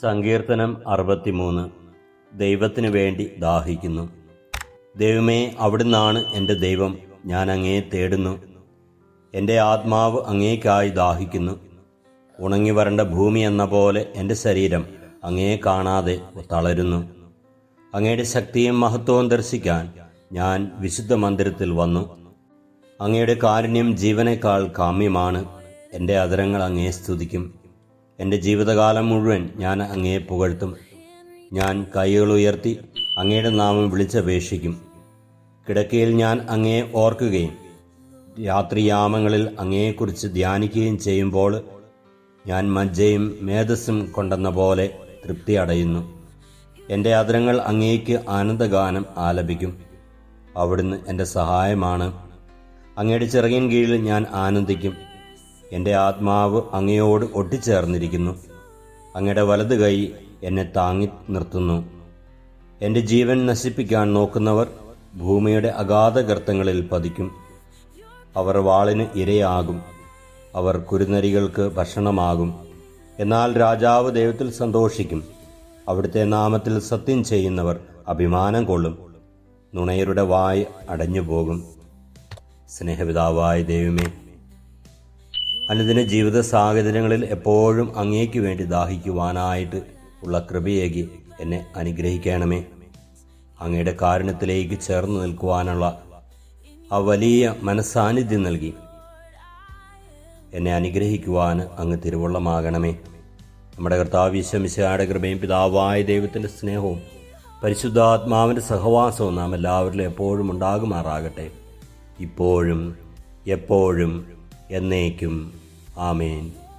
സങ്കീർത്തനം അറുപത്തിമൂന്ന്. ദൈവത്തിനു വേണ്ടി ദാഹിക്കുന്നു. ദൈവമേ അവിടുന്നാണ് എന്റെ ദൈവം. ഞാൻ അങ്ങേ തേടുന്നു. എന്റെ ആത്മാവ് അങ്ങേക്കായി ദാഹിക്കുന്നു. ഉണങ്ങി വരണ്ട ഭൂമി എന്ന പോലെ എന്റെ ശരീരം അങ്ങേ കാണാതെ തളരുന്നു. അങ്ങയുടെ ശക്തിയും മഹത്വവും ദർശിക്കാൻ ഞാൻ വിശുദ്ധ മന്ദിരത്തിൽ വന്നു. അങ്ങയുടെ കാരുണ്യം ജീവനേക്കാൾ കാമ്യമാണ്. എന്റെ അതരങ്ങൾ അങ്ങേ സ്തുതിക്കും. എന്റെ ജീവിതകാലം മുഴുവൻ ഞാൻ അങ്ങയെ പുകഴ്ത്തും. ഞാൻ കൈകൾ ഉയർത്തി അങ്ങയുടെ നാമം വിളിച്ചപേക്ഷിക്കും. കിടക്കയിൽ ഞാൻ അങ്ങയെ ഓർക്കുകയും രാത്രിയാമങ്ങളിൽ അങ്ങയെക്കുറിച്ച് ധ്യാനിക്കുകയും ചെയ്യുമ്പോൾ ഞാൻ മജ്ജയും മേധസ്സും കൊണ്ടെന്ന പോലെ തൃപ്തി അടയുന്നു. എന്റെ അതിരങ്ങൾ അങ്ങേക്ക് ആനന്ദഗാനം ആലപിക്കും. അവിടുന്ന് എന്റെ സഹായമാണ്. അങ്ങയുടെ ചിറകിൻ കീഴിൽ ഞാൻ ആനന്ദിക്കും. എന്റെ ആത്മാവ് അങ്ങയോട് ഒട്ടിച്ചേർന്നിരിക്കുന്നു. അങ്ങയുടെ വലത് കൈ എന്നെ താങ്ങി നിർത്തുന്നു. എന്റെ ജീവൻ നശിപ്പിക്കാൻ നോക്കുന്നവർ ഭൂമിയുടെ അഗാധ ഗർത്തങ്ങളിൽ പതിക്കും. അവർ വാളിന് ഇരയാകും. അവർ കുരുനരികൾക്ക് ഭക്ഷണമാകും. എന്നാൽ രാജാവ് ദൈവത്തിൽ സന്തോഷിക്കും. അവിടുത്തെ നാമത്തിൽ സത്യം ചെയ്യുന്നവർ അഭിമാനം കൊള്ളും. നുണയരുടെ വായ് അടഞ്ഞു പോകും സ്നേഹപിതാവായ ദൈവമേ അനുദിന ജീവിത സാഹചര്യങ്ങളിൽ എപ്പോഴും അങ്ങേക്ക് വേണ്ടി ദാഹിക്കുവാനായിട്ട് ഉള്ള കൃപയേകി എന്നെ അനുഗ്രഹിക്കണമേ. അങ്ങയുടെ കാരണത്തിലേക്ക് ചേർന്ന് നിൽക്കുവാനുള്ള ആ വലിയ മനസാന്നിധ്യം നൽകി എന്നെ അനുഗ്രഹിക്കുവാൻ അങ്ങ് തിരുവള്ളമാകണമേ. നമ്മുടെ കർത്താവ് വിശ്വമിശയുടെ കൃപയും പിതാവായ ദൈവത്തിന്റെ സ്നേഹവും പരിശുദ്ധാത്മാവിന്റെ സഹവാസവും നാം എല്ലാവരിലും എപ്പോഴും ഉണ്ടാകുമാറാകട്ടെ. ഇപ്പോഴും എപ്പോഴും എന്നേക്കും. Amen.